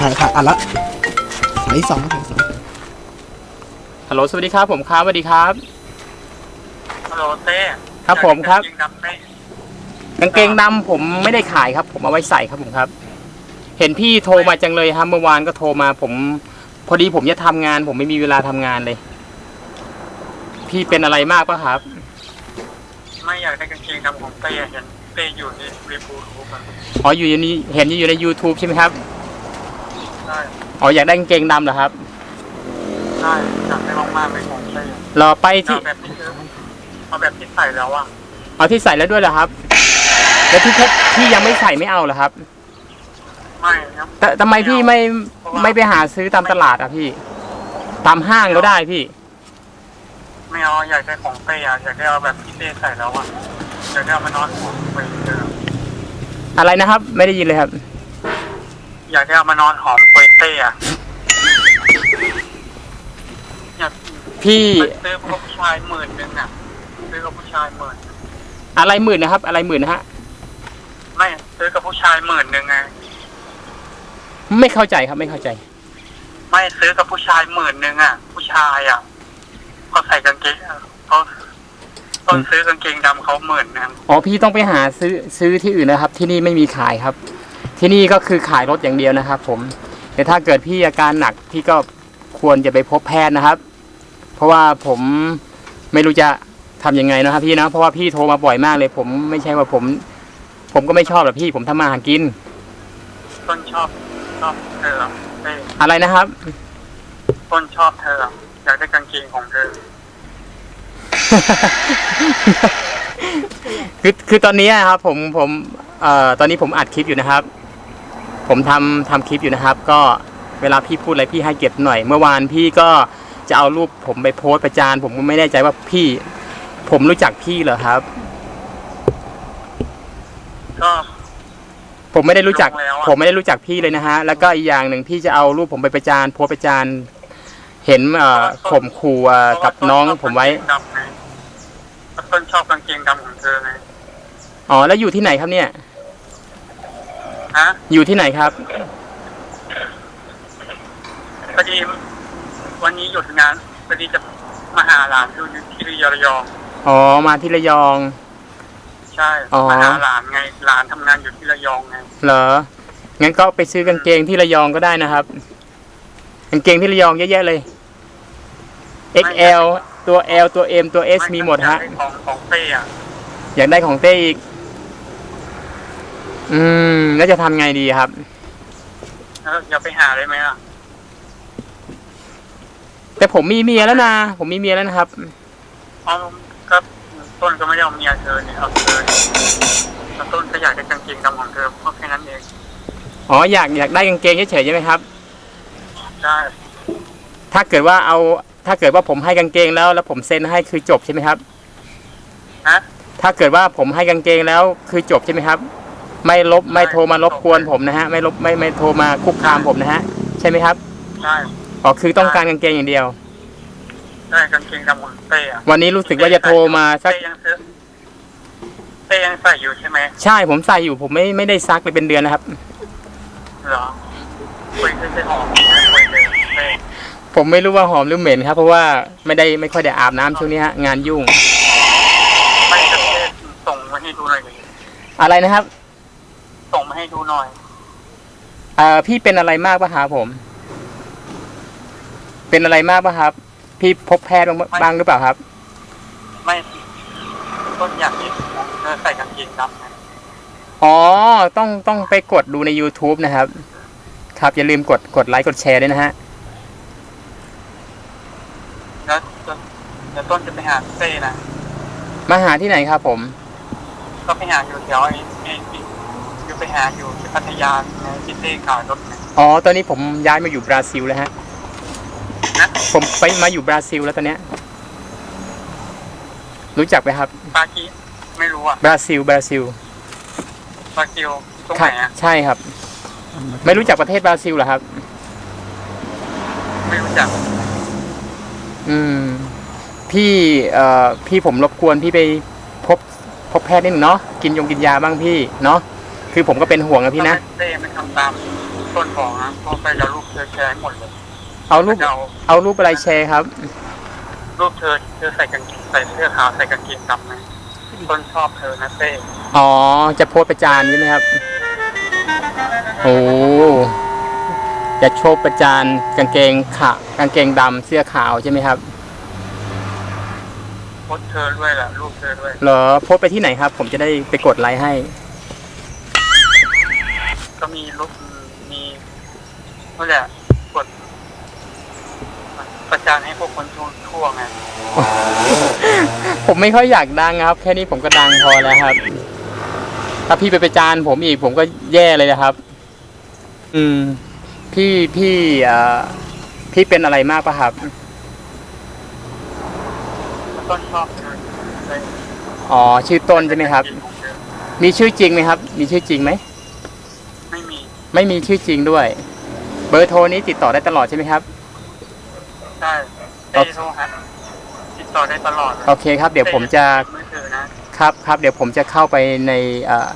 ถ่ายถ่ายอัดละถ่ายที่สองถ่ายที่สองฮัลโหลสวัสดีครับ ผมครับสวัสดีครับ ฮัลโหลเต้ครับผมครับจงๆครับเต้กางเกงดำผมไม่ได้ขายครับ ผมเอาไว้ใส่ครับผมครับ เห็นพี่โทรมาจังเลยครับเมื่อวานก็โทรมา ผม พอดีผมจะทำงาน ผมไม่มีเวลาทำงานเลย พี่เป็นอะไรมากปะครับ ไม่อยากได้กางเกงดำของเต้เห็นเต้อยู่ในรีบูทูบอะอ๋ออยู่ในนี้เห็นอยู่ใน YouTube ใช่ไหมครับ ใช่อ๋ออยากได้กางเกงดำเหรอครับใช่อยากได้มากๆเลยของเต้รอไปที่ เอาแบบที่เอาแบบที่ใส่แล้วอะเอาที่ใส่แล้วด้วยเหรอครับ แล้วที่ที่ยังไม่ใส่ไม่เอาเหรอครับไม่ครับ แต่ทำไมพี่ไม่ไม่ไปหาซื้อตามตลาดอะพี่ ตามห้างก็ได้พี่ ไม่เอาอยากได้ของเต้อะอยากได้เอาแบบที่เต้ใส่แล้วอะอยากได้เอามานอนหอมไปเจออะไรนะครับ ไม่ได้ยินเลยครับ อยากได้เอามานอนหอมไป เต้อะอยากพี่ไปซื้อกับผู้ชายหมื่นหนึ่งอะซื้อกับผู้ชายหมื่นอะไรหมื่นนะครับ อะไรหมื่นนะฮะ ไม่ซื้อกับผู้ชายหมื่นหนึ่งไงไม่เข้าใจครับไม่เข้าใจ ไม่ซื้อกับผู้ชายหมื่นหนึ่งอะ ผู้ชายอะเขาใส่กางเกงเขาเขาซื้อกางเกงดำเขาหมื่นหนึงอ๋อพี่ต้องไปหาซื้อซื้อที่อื่นนะครับ ที่นี่ไม่มีขายครับ ที่นี่ก็คือขายรถอย่างเดียวนะครับ ผม แต่ถ้าเกิดพี่อาการหนักพี่ก็ควรจะไปพบแพทย์นะครับ เพราะว่าผมไม่รู้จะทำยังไงนะครับพี่นะเพราะว่าพี่โทรมาบ่อยมากเลย ผมไม่ใช่ว่าผม ผมก็ไม่ชอบหรอกพี่ ผมทำมาหากินต้นชอบชอบเธอเอ้ยอะไรนะครับต้นชอบเธออยากได้กางเกงของเธอคือคือตอนนี้อะครับ ผมผมเอ่อตอนนี้ผมอัดคลิปอยู่นะครับ ผมทำทำคลิปอยู่นะครับ ก็เวลาพี่พูดอะไรพี่ให้เกียรติหน่อย เมื่อวานพี่ก็จะเอารูปผมไปโพสต์ประจาน ผมก็ไม่แน่ใจว่าพี่ ผมรู้จักพี่เหรอครับ ก็ผมไม่ได้รู้จักลงแล้วอะผมไม่ได้รู้จักพี่เลยนะฮะ แล้วก็อีกอย่างหนึ่งพี่จะเอารูปผมไปประจานโพสต์ประจาน เห็นเอ่อข่มขู่เอ่อกับน้องผมไว้เพราะาต้นชอบกางเกงดำไงเพราะต้นชอบกางเกงดำของเธอไงอ๋อแล้วอยู่ที่ไหนครับเนี่ย ฮะอยู่ที่ไหนครับพอดีวันนี้หยุดงานพอดีจะมาหาหลานอยู่ที่ระยอง อ๋อ มาที่ระยอง ใช่อ๋อมาหาหลานไงหลานทำงานอยู่ที่ระยองไงเหรองั้นก็ไปซื้อกางเกงที่ระยองก็ได้นะครับกางเกงที่ระยองเยอะแยะเลย XL ตัว L ตัว M ตัว S มีหมดฮะอยากได้ของของเต้อะอยากได้ของเต้อีก อืม แล้วจะทำไงดีครับ แล้วอย่าไปหาเลยไหมล่ะแต่ผมมีเมียแล้วนะ ผมมีเมียแล้วนะครับเพราะก็ต้นก็ไม่ได้เอาเมียเธอเนี่ยเอาเธอเนี่ยแล้วต้นก็อยากได้กางเกงดำของเธอก็แค่นั้นเองอ๋ออยากอยากได้กางเกงเฉยๆใช่ไหมครับใช่ถ้าเกิดว่าเอา ถ้าเกิดว่าผมให้กางเกงแล้ว แล้วผมเซ็นให้คือจบใช่ไหมครับ ฮะถ้าเกิดว่าผมให้กางเกงแล้วคือจบใช่ไหมครับ ไม่ลบไม่โทรมารบกวนผมนะฮะ ไม่ลบไม่ไม่โทรมาคุกคามผมนะฮะ ใช่ไหมครับใช่อ๋อคือต้องการกางเกงอย่างเดียวใช่กางเกงดำของเต้อะวันนี้รู้สึกว่าจะโทรมาสักเต้ยังซื้อเต้ยังใส่อยู่ใช่ไหมใช่ผมใส่อยู่ผมไม่ไม่ได้ซักไปเป็นเดือนนะครับเหรอคุยเต้หอมคุยเลยเต้ผมไม่รู้ว่าหอมหรือเหม็นครับ เพราะว่าไม่ได้ไม่ค่อยได้อาบน้ำช่วงนี้ฮะงานยุ่งไม่จะเต้ส่งมาให้ดูหน่อยดิอะไรนะครับ ส่งมาให้ดูหน่อย เอ่อพี่เป็นอะไรมากปะครับผม เป็นอะไรมากปะครับ พี่พบแพทย์บ้างบ้างหรือเปล่าครับ ไม่ต้นอยากเห็นเธอใส่กางเกงดำไงอ๋อ ต้องต้องไปกดดูใน YouTube นะครับ ครับอย่าลืมกดกดไลค์กดแชร์ด้วยนะฮะ แล้วต้นแล้วต้นจะไปหาเต้นะมาหาที่ไหนครับผม ก็ไปหาอยู่แถวไอ้ไอ้ไอ้อยู่ ไปหาอยู่ที่พัทยาไงที่เต้ขายรถไงอ๋อ ตอนนี้ผมย้ายมาอยู่บราซิลแล้วฮะ นะผมไปมาอยู่บราซิลแล้วตอนเนี้ย รู้จักไหมครับ ปากีไม่รู้อะบราซิล บราซิลปากิวตรงไหนอะใช่ครับ ไม่รู้จักประเทศบราซิลเหรอครับ ไม่รู้จักอืม พี่เอ่อพี่ผมรบกวนพี่ไปพบพบแพทย์นิดหนึ่งเนาะ กินยงกินยาบ้างพี่ เนาะ คือผมก็เป็นห่วงนะพี่นะเต้ไม่ทำตามต้นบอกนะเพราะไปจะรูปเธอแชร์หมดเลย เอารูปจะเอาเอารูปอะไรแชร์ครับ รูปเธอเธอใส่กางเกงใส่เสื้อขาวใส่กางเกงดำไหมต้นชอบเธอนะเต้อ๋อจะโพสต์ประจานใช่ไหมครับโอ้จะโชว์ประจานกางเกงขากางเกงดำเสื้อขาวใช่ไหมครับโพสต์เธอด้วยแหละรูปเธอด้วยเหรอโพสต์ไปที่ไหนครับ ผมจะได้ไปกดไลค์ให้ ก็มีรูปมีนั่นแหละกดประจานให้พวกคนทั่วทั่วไงผมไม่ค่อยอยากดังครับ แค่นี้ผมก็ดังพอแล้วครับ ถ้าพี่ไปประจานผมอีกผมก็แย่เลยนะครับ อืม พี่พี่เอ่อพี่เป็นอะไรมากปะครับต้นชอบเธอเลยอ๋อชื่อต้นใช่ไหมครับ มีชื่อจริงไหมครับ มีชื่อจริงไหม ไม่มีไม่มีชื่อจริงด้วย เบอร์โทรนี้ติดต่อได้ตลอดใช่ไหมครับใช่เต้โทรหาติดต่อได้ตลอดโอเคครับ เดี๋ยวผมจะมือถือนะครับครับ เดี๋ยวผมจะเข้าไปในเอ่อ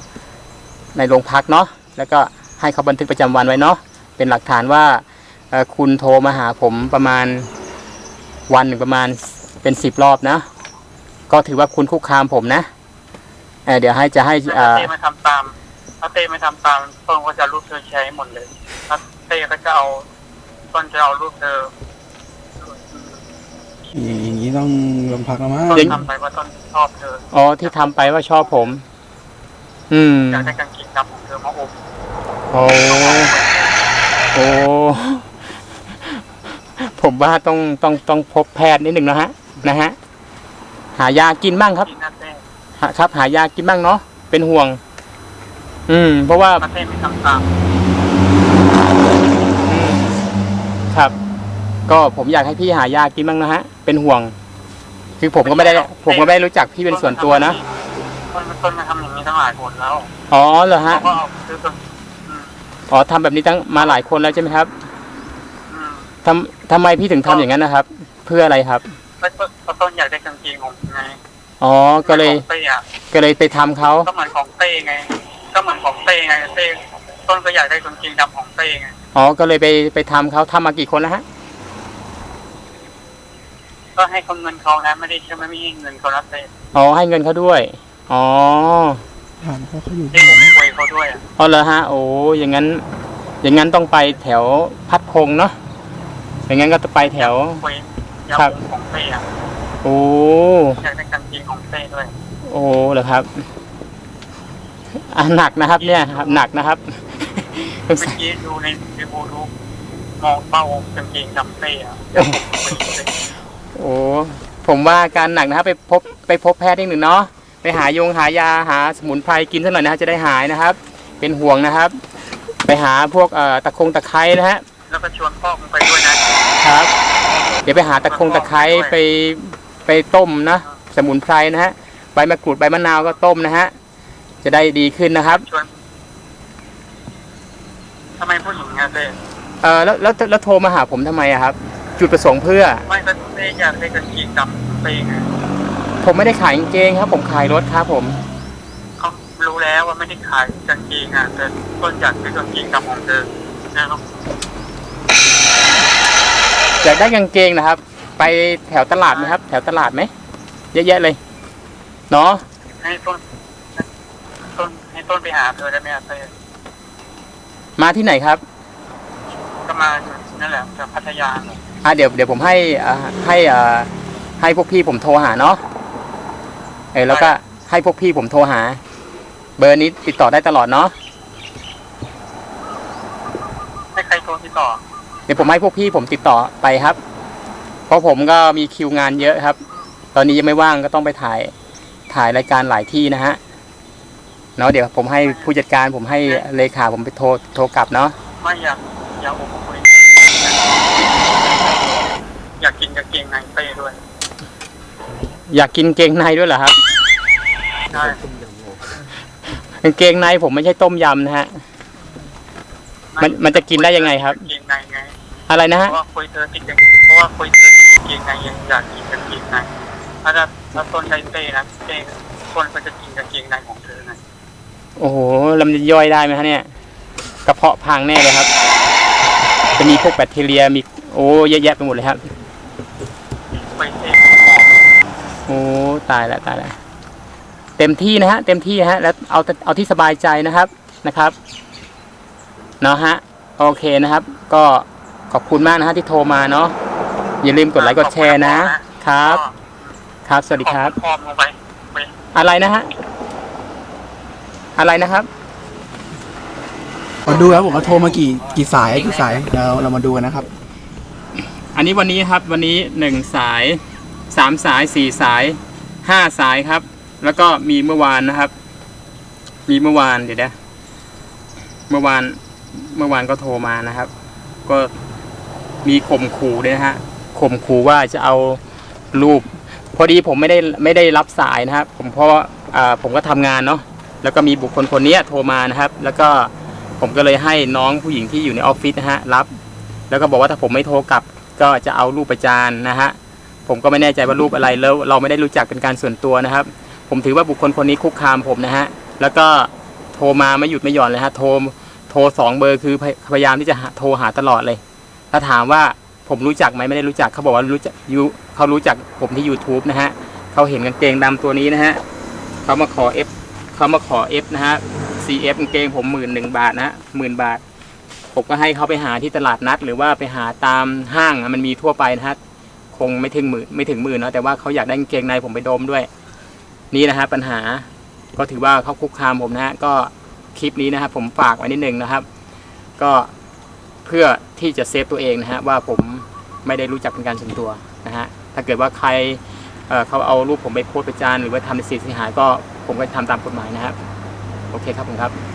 ในโรงพักเนาะแล้วก็ให้เขาบันทึกประจำวันไว้เนาะเป็นหลักฐานว่าเอ่อคุณโทรมาหาผมประมาณวันหนึ่งประมาณเป็นสิบรอบนะ ก็ถือว่าคุณคุกคามผมนะเอ่อเดี๋ยวให้จะให้ถ้าเอ่อเต้ไม่ทำตาม ถ้าเต้ไม่ทำตามต้นก็จะรูปเธอแชร์ให้หมดเลยถ้าเต้ก็จะเอาต้นจะเอารูปเธออย่างนี้ต้องโรงพักแล้วมั้งต้นทำไปว่าต้นชอบเธออ๋อที่ทำไปว่าชอบผม อืมอยากได้กางเกงดำของเธอมาอมโอ้โอ้ผมว่าต้องต้องต้องพบแพทย์นิดหนึ่งนะฮะ นะฮะ หายากินบ้างครับที่หน้าเต้หาครับ หายากินบ้างเนาะเป็นห่วง อืม เพราะว่าถ้าเต้ไม่ทำตามอืมครับ ก็ผมอยากให้พี่หายากินบ้างนะฮะ เป็นห่วง คือผมก็ไม่ได้ ผมก็ไม่ได้รู้จักพี่เป็นส่วนตัวนะต้นต้นมาทำอย่างนี้ตั้งหลายคนแล้วอ๋อเหรอฮะเขาก็เอาซื้อต้นอืมอ๋อทำแบบนี้ตั้งมาหลายคนแล้วใช่ไหมครับอืมทำทำไมพี่ถึงทำอย่างนั้นนะครับ เพื่ออะไรครับแล้วต้นแล้วต้นอยากได้กางเกงของไงอ๋อก็เลยของเต้อะก็เลยไปทำเขาก็เหมือนของเต้ไง ก็เหมือนของเต้ไงเต้ต้นก็อยากได้กางเกงดำของเต้ไงอ๋อ ก็เลยไปไปทำเขาทำมากี่คนแล้วฮะ ก็ให้เขาเงินเขานะไม่ได้ใช่ไหมไม่ให้เงินเขานะเต้อ๋อ ให้เงินเขาด้วย อ๋อ ถามเขาเขาอยู่เต้ที่ไหนคุยเขาด้วยอะอ๋อเหรอฮะ โอ้อย่างนั้น อย่างนั้นต้องไปแถวพัดพงษ์เนาะ อย่างนั้นก็จะไปแถว คุยอยากครับ ของเต้อะโอ้ อยากได้กางเกงของเต้ด้วย โอ้เหรอครับ อะหนักนะครับ เนี่ยครับหนักนะครับเมื่อกี้ดูในยูทูบมองเป้ากางเกงดำเต้อะอยากคุยเต้โอ้ผมว่าอาการหนักนะครับ ไปพบไปพบแพทย์นิดหนึ่งเนาะไปหายงหายาหาสมุนไพรกินสักหน่อยนะฮะจะได้หายนะครับ เป็นห่วงนะครับ ไปหาพวกเอ่อตะคงตะไคร้นะฮะแล้วก็ชวนพ่อมึงไปด้วยนะครับ เดี๋ยวไปหาตะคงตะไคร้ไปไปต้มนะสมุนไพรนะฮะใบมะกรูดใบมะนาวก็ต้มนะฮะ จะได้ดีขึ้นนะครับชวนทำไมผู้หญิงอะเต้เออแล้วแล้วแล้วโทรมาหาผมทำไมอะครับ จุดประสงค์เพื่อ ไม่ก็เต้อยากได้กางเกงดำเต้ไงผมไม่ได้ขายกางเกงครับ ผมขายรถครับผม เขารู้แล้วว่าไม่ได้ขายกางเกงอะแต่ต้นอยากได้กางเกงดำของเธอนะครับอยากได้กางเกงนะครับ ไปแถวตลาดไหมครับ แถวตลาดไหมเยอะแยะเลยเนาะให้ต้น ต้นให้ต้นไปหาเธอได้ไหมอะเต้มาที่ไหนครับ ก็มาอยู่นั่นแหละจากพัทยาเนี่ยอะเดี๋ยวเดี๋ยวผมให้อ่าให้อ่าให้พวกพี่ผมโทรหาเนาะเออแล้วก็ให้พวกพี่ผมโทรหา เบอร์นี้ติดต่อได้ตลอดเนาะให้ใครโทรติดต่อเดี๋ยวผมให้พวกพี่ผมติดต่อไปครับ เพราะผมก็มีคิวงานเยอะครับ ตอนนี้ยังไม่ว่างก็ต้องไปถ่ายถ่ายรายการหลายที่นะฮะ เนาะเดี๋ยวผมให้ผู้จัดการผมให้เลขาผมไปโทรโทรกลับเนาะไม่อยากอยากอบคุยอยากกินกางเกงในเต้ด้วย อยากกินเกงในด้วยเหรอครับใช่กางเกงในผมไม่ใช่ต้มยำนะฮะ มันมันจะกินได้ยังไงครับ กางเกงในไงอะไรนะเพฮะราะว่าคุยเธอติดกางเพราะว่าคุยเธอติดกางเกงในยังอยากกินกางเกงในถ้าถ้าถ้าต้นใช้เต้นะเต้ต้นก็จะกินกางเกงในของเธอไง โอ้โหแล้วมันจะย่อยได้ไหมฮะเนี่ย กระเพาะพังแน่เลยครับ จะมีพวกแบคทีเรียมีโอ้เยอะแยะไปหมดเลยครับไปเองโอ้ตายแล้วตายแล้วเต็มที่นะฮะเต็มที่ฮะแล้วเอาเอาที่สบายใจนะครับนะครับเนาะฮะโอเคนะครับ ก็ขอบคุณมากนะฮะที่โทรมาเนาะอย่าลืมกดไลค์กดแชร์นะครับ ครับ สวัสดีครับขอพร้อมลงไปไปอะไรนะฮะ อะไรนะครับมาดูครับผมว่าโทรมากี่กี่สายกี่สายเราเรามาดูกันนะครับ อันนี้วันนี้ครับวันนี้หนึ่งสายสามสายสี่สายห้าสายครับ แล้วก็มีเมื่อวานนะครับ มีเมื่อวานเดี๋ยวนะเมื่อวานเมื่อวานก็โทรมานะครับ ก็มีข่มขู่ด้วยนะฮะข่มขู่ว่าจะเอารูป พอดีผมไม่ได้ไม่ได้รับสายนะครับ ผมเพราะว่าอ่าผมก็ทำงานเนาะ แล้วก็มีบุคคลคนนี้โทรมานะครับ แล้วก็ผมก็เลยให้น้องผู้หญิงที่อยู่ในออฟฟิศนะฮะรับ แล้วก็บอกว่าถ้าผมไม่โทรกลับ ก็จะเอารูปประจานนะฮะผมก็ไม่แน่ใจว่ารูปอะไรแล้วเราไม่ได้รู้จักเป็นการส่วนตัวนะครับ ผมถือว่าบุคคลคนนี้คุกคามผมนะฮะแล้วก็โทรมาไม่หยุดไม่หย่อนเลยฮะโทรโทรสองเบอร์คือพยพยายามที่จะโทรหาตลอดเลย ถ้าถามว่าผมรู้จักไหมไม่ได้รู้จักเขาบอกว่ารู้จักยูเขารู้จักผมที่ YouTube นะฮะเขาเห็นกางเกงดำตัวนี้นะฮะเขามาขอ F เขามาขอ F นะฮะ CF กางเกงผมหมื่นหนึ่งบาทนะหมื่นบาท ผมก็ให้เขาไปหาที่ตลาดนัด หรือว่าไปหาตามห้างมันมีทั่วไปนะฮะคงไม่ถึงหมื่นไม่ถึงหมื่นเนาะแต่ว่าเขาอยากได้กางเกงในผมไปดมด้วย นี่นะฮะปัญหาก็ถือว่าเขาคุกคามผมนะฮะก็คลิปนี้นะครับผมฝากไว้นิดนึงนะครับ ก็เพื่อที่จะเซฟตัวเองนะฮะว่าผมไม่ได้รู้จักเป็นการส่วนตัวนะฮะถ้าเกิดว่าใครเเขาเอารูปผมไปโพสประจานหรือว่าทำในสิ่งเสียหายก็ ผมก็ทำตามกฎหมายนะครับ โอเคครับผมครับ